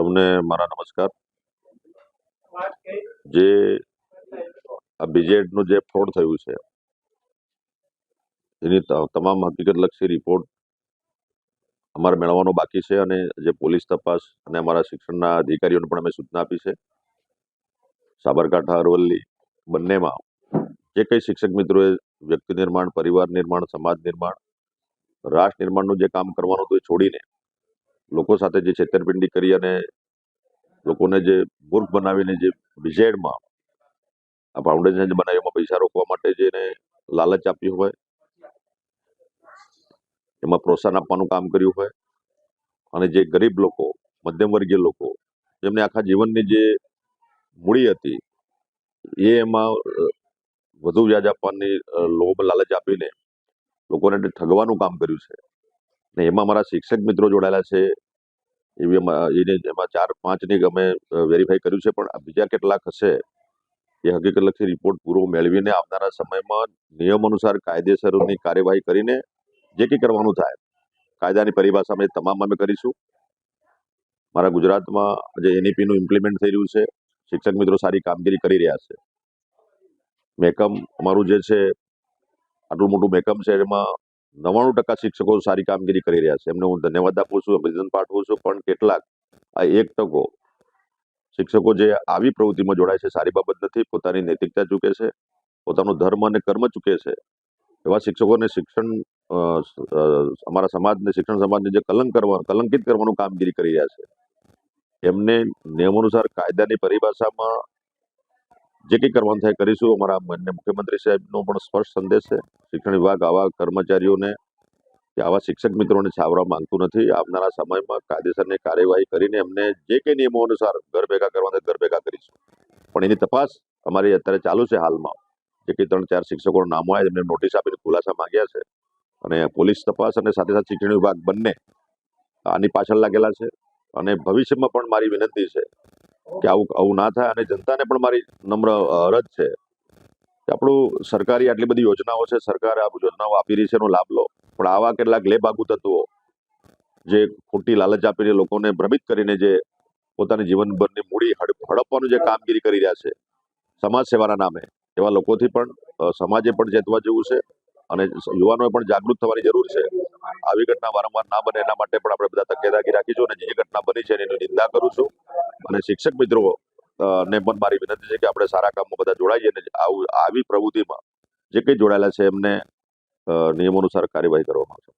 સૌને મારા નમસ્કાર. જે આ બીજેડનું જે ફ્રોડ થયું છે, એની તમામ હકીકતલક્ષી રિપોર્ટ અમારે મેળવવાનો બાકી છે અને જે પોલીસ તપાસ અને અમારા શિક્ષણના અધિકારીઓને પણ અમે સૂચના આપી છે. સાબરકાંઠા, અરવલ્લી બંનેમાં જે કંઈ શિક્ષક મિત્રોએ વ્યક્તિ નિર્માણ, પરિવાર નિર્માણ, સમાજ નિર્માણ, રાષ્ટ્ર નિર્માણનું જે કામ કરવાનું હતું એ છોડીને લોકો સાથે જે છેતરપિંડી કરી અને લોકોને જે મૂર્ખ બનાવીને જે વિઝેડમાં આ ફાઉન્ડેશન જે બનાવ્યું પૈસા રોકવા માટે જેને લાલચ આપ્યું હોય, એમાં પ્રોત્સાહન આપવાનું કામ કર્યું હોય અને જે ગરીબ લોકો મધ્યમ વર્ગીય લોકો, જેમને આખા જીવનની જે મૂડી હતી, એ એમાં વધુ વ્યાજ આપવાની લોભ લાલચ આપીને લોકોને ઠગવાનું કામ કર્યું છે. ને એમાં મારા શિક્ષક મિત્રો જોડાયેલા છે એવી એને, એમાં ચાર પાંચની અમે વેરીફાઈ કર્યું છે. પણ બીજા કેટલાક હશે, એ હકીકતલક્ષી રિપોર્ટ પૂરો મેળવીને આવનારા સમયમાં નિયમ અનુસાર કાયદેસરની કાર્યવાહી કરીને જે કંઈ કરવાનું થાય, કાયદાની પરિભાષામાં એ તમામ અમે કરીશું. મારા ગુજરાતમાં જે એનઈપીનું ઇમ્પ્લિમેન્ટ થઈ રહ્યું છે. શિક્ષક મિત્રો સારી કામગીરી કરી રહ્યા છે. મેકમ અમારું જે છે, આટલું મોટું મેકમ છે, એમાં નવ્વાણું ટકા શિક્ષકો સારી કામગીરી કરી રહ્યા છે. એમને હું ધન્યવાદ આપું છું, અભિનંદન પાઠવું છું. પણ કેટલાક આ એક ટકો શિક્ષકો જે આવી પ્રવૃત્તિમાં જોડાય છે, સારી બાબત નથી, પોતાની નૈતિકતા ચૂકે છે, પોતાનો ધર્મ અને કર્મ ચૂકે છે, એવા શિક્ષકોને શિક્ષણ અમારા સમાજને, શિક્ષણ સમાજને જે કલંક કરવા, કલંકિત કરવાનું કામગીરી કરી રહ્યા છે. એમને નિયમ અનુસાર કાયદાની પરિભાષામાં જે કંઈ કરવાનું થાય કરીશું. અમારા માનનીય મુખ્યમંત્રી સાહેબનો પણ સ્પષ્ટ સંદેશ છે. શિક્ષણ વિભાગ આવા કર્મચારીઓને કે આવા શિક્ષક મિત્રોને છાવરવા માંગતું નથી. આવનારા સમયમાં કાયદેસરની કાર્યવાહી કરીને એમને જે કંઈ નિયમો અનુસાર ઘર ભેગા કરવા ઘર ભેગા કરીશું. પણ એની તપાસ અમારી અત્યારે ચાલુ છે હાલમાં. જે કંઈ ત્રણ ચાર શિક્ષકોના નામો આવ્યા એમને નોટિસ આપીને ખુલાસા માંગ્યા છે. અને પોલીસ તપાસ અને સાથે સાથે શિક્ષણ વિભાગ બંને આની પાછળ લાગેલા છે. અને ભવિષ્યમાં પણ મારી વિનંતી છે કે આવું આવું ના થાય અને જનતાને પણ મારી નમ્ર અરજ છે કે આપણું સરકારી આટલી બધી યોજનાઓ છે, સરકાર આ યોજનાઓ આપી રહી છે, એનો લાભ લો. પણ આવા કેટલાક લેભાગુ તત્વો જે ખોટી લાલચ આપીને લોકોને ભ્રમિત કરીને જે પોતાની જીવનભરની મૂડી હડપવાનું જે કામગીરી કરી રહ્યા છે, સમાજ સેવાના નામે, એવા લોકોથી પણ સમાજે પણ ચેતવા જેવું છે અને યુવાનોએ પણ જાગૃત થવાની જરૂર છે. આવી ઘટના વારંવાર ના બને એના માટે પણ આપણે બધા તકેદારી રાખીશું અને જે ઘટના બની છે એની નિંદા કરું છું. અને શિક્ષક મિત્રો ને પણ મારી વિનંતી છે કે આપણે સારા કામમાં બધા જોડાઈએ અને આવું, આવી પ્રવૃત્તિમાં જે કંઈ જોડાયેલા છે એમને નિયમો અનુસાર કાર્યવાહી કરવામાં આવશે.